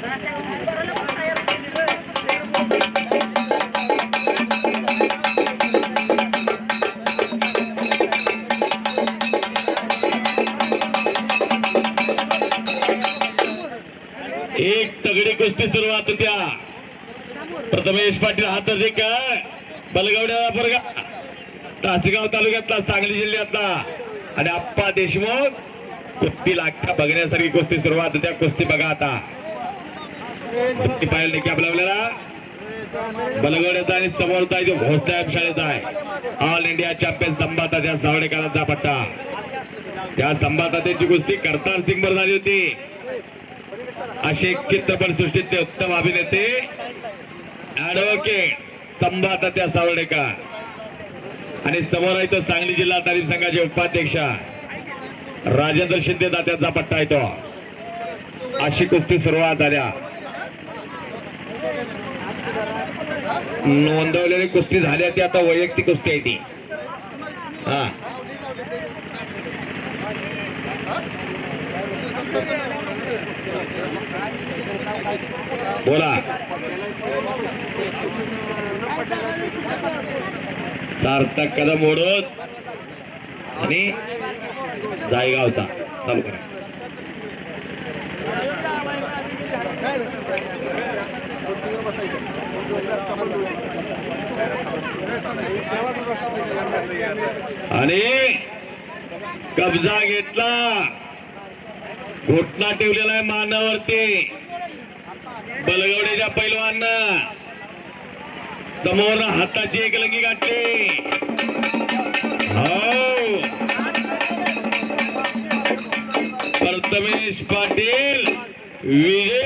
एक तगडी कुस्ती सुरुवात होत्या प्रथमेश पाटील हात अधिक बलगवड्या बरगा तासगाव तालुक्यातला सांगली जिल्ह्यातला. आणि आप्पा देशमुख. कुस्ती लागता बघण्यासारखी कुस्ती सुरुवात होत्या कुस्ती बघा आता. कुस्ती पाहिलं की आपल्या आपल्याला? बलगवड्याचा आणि समोरचा आहे तो भोसदायब शाळेत आहे. ऑल इंडिया चॅम्पियन संभाता त्या सावडेकरांचा पट्टा. त्या संभाताची कुस्ती करतार सिंग बर झाली होती. असे एक चित्रपट सृष्टीतले उत्तम अभिनेते ऍडव्होकेट संभाता त्या सावडेकर. आणि समोर आहे तो सांगली जिल्हा तालीम संघाचे उपाध्यक्ष. राजेंद्र शिंदे दात्यांचा पट्टा येतो अशी कुस्ती सुरुवात झाल्या. नोंदवलेली कुस्ती झाल्या ती आता वैयक्तिक कुस्ती आहे ती. हा. बोला. सार्थक कदम ओढत आणि जायगावचा. चालू करा. आणि कब्जा घेतला. घोटणा ठेवलेला आहे मानावरती. बलगवड्याच्या पैलवान समोर हाताची एक लंगी गाठली. हो. प्रथमेश पाटील विजय